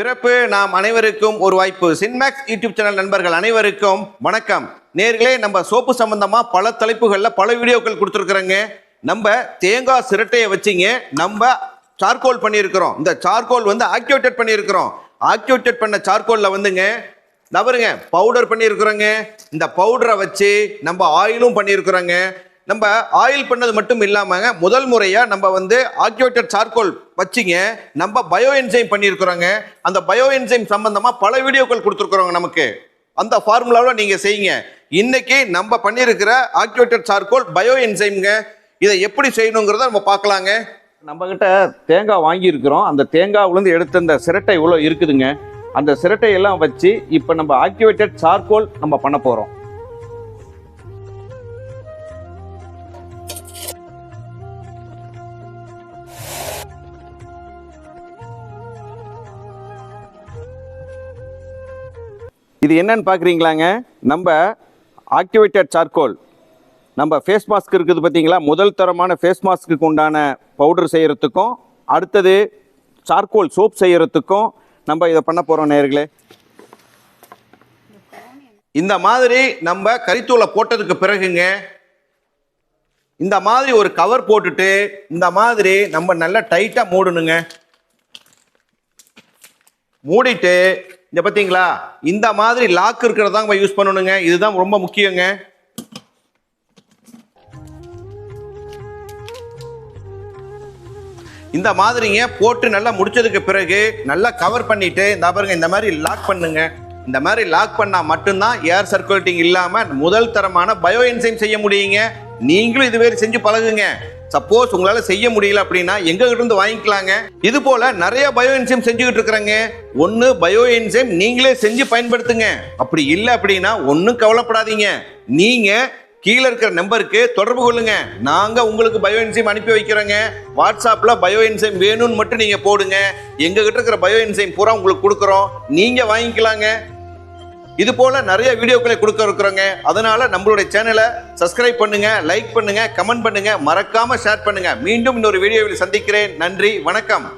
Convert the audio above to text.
பிறப்பு நாம் அனைவருக்கும் ஒரு வாய்ப்பு. சின்மேக்ஸ் யூடியூப் சேனல் நண்பர்கள் அனைவருக்கும் வணக்கம். நேர்களே நம்ம சோப்பு சம்பந்தமா பல தலைப்புகளில் பல வீடியோக்கள் கொடுத்துருக்குறோங்க. நம்ம தேங்காய் சிரட்டையை வச்சுங்க. நம்ம சார்கோல் பண்ணியிருக்கிறோம். இந்த சார்கோல் வந்து ஆக்டிவேட்டட் பண்ணியிருக்கிறோம். ஆக்டிவேட்டட் பண்ண சார்கோலில் வந்துங்க நபருங்க பவுடர் பண்ணியிருக்கிறோங்க. இந்த பவுடரை வச்சு நம்ம ஆயிலும் பண்ணியிருக்கிறோங்க. நம்ம ஆயில் பண்ணது மட்டும் இல்லாமல் முதல் முறையாக நம்ம வந்து ஆக்டிவேட்டட் சார்கோல் வச்சிங்க. நம்ம பயோ என்சைம் பண்ணியிருக்கிறோங்க. அந்த பயோ என்சைம் சம்மந்தமாக பல வீடியோக்கள் கொடுத்துருக்குறோங்க நமக்கு. அந்த ஃபார்முலாவில் நீங்கள் செய்யுங்க. இன்னைக்கு நம்ம பண்ணியிருக்கிற ஆக்டிவேட்டட் சார்கோல் பயோ என்சைம்ங்க இதை எப்படி செய்யணுங்கிறத நம்ம பார்க்கலாங்க. நம்மக்கிட்ட தேங்காய் வாங்கியிருக்கிறோம். அந்த தேங்காவிலேருந்து எடுத்த அந்த சிரட்டை இவ்வளோ இருக்குதுங்க. அந்த சிரட்டை எல்லாம் வச்சு இப்போ நம்ம ஆக்டிவேட்டட் சார்கோல் நம்ம பண்ண போகிறோம் இது என்னன்னு பார்க்குறீங்களாங்க நம்ம ஆக்டிவேட்டட் சார்கோல் நம்ம ஃபேஸ் மாஸ்க் இருக்குது பார்த்தீங்களா முதல் தரமான ஃபேஸ் மாஸ்க்கு உண்டான பவுடர் செய்கிறதுக்கும் அடுத்தது சார்கோல் சோப் செய்கிறதுக்கும் நம்ம இதை பண்ண போகிறோம் நேர்களே இந்த மாதிரி நம்ம கரித்தூளை போட்டதுக்கு பிறகுங்க இந்த மாதிரி ஒரு கவர் போட்டுட்டு இந்த மாதிரி நம்ம நல்லா டைட்டாக மூடணுங்க. மூடிட்டு இந்த பார்த்தீங்களா? இந்த மாதிரி லாக் இருக்கிறது தான் யூஸ் பண்ணணுங்க. இதுதான் ரொம்ப முக்கியங்க. இந்த மாதிரிங்க போட்டு நல்லா முடிச்சதுக்கு பிறகு நல்லா கவர் பண்ணிட்டு இந்த பாருங்க இந்த மாதிரி லாக் பண்ணுங்க. இந்த மாதிரி லாக் பண்ணா மட்டும்தான் ஏர் சர்க்குலேட்டிங் இல்லாம முதல் தரமான பயோ என்சைம் செய்ய முடியுங்க. நீங்களும் இதுவே செஞ்சு பழகுங்க. சப்போஸ் உங்களால செய்ய முடியல அப்படின்னா எங்க கிட்ட இருந்து வாங்கிக்கலாங்க. இது போல நிறைய பயோ என்சைம் செஞ்சுக்கிட்டு இருக்கிறாங்க. ஒன்னு பயோ என்சைம் நீங்களே செஞ்சு பயன்படுத்துங்க. அப்படி இல்லை அப்படின்னா ஒன்றும் கவலைப்படாதீங்க. நீங்க கீழே இருக்கிற நம்பருக்கு தொடர்பு கொள்ளுங்க. நாங்க உங்களுக்கு பயோ என்சைம் அனுப்பி வைக்கிறோங்க. வாட்ஸ்அப்ல பயோ என்சைம் வேணும்னு மட்டும் நீங்க போடுங்க. எங்க கிட்ட இருக்கிற பயோ என்சைம் பூரா உங்களுக்கு கொடுக்குறோம். நீங்க வாங்கிக்கலாங்க. இது போல நிறைய வீடியோக்களை கொடுக்க இருக்கிறோங்க. அதனால நம்மளுடைய சேனலை சப்ஸ்கிரைப் பண்ணுங்க லைக் பண்ணுங்க கமெண்ட் பண்ணுங்க. மறக்காம ஷேர் பண்ணுங்க. மீண்டும் இன்னொரு வீடியோவில் சந்திக்கிறேன். நன்றி வணக்கம்.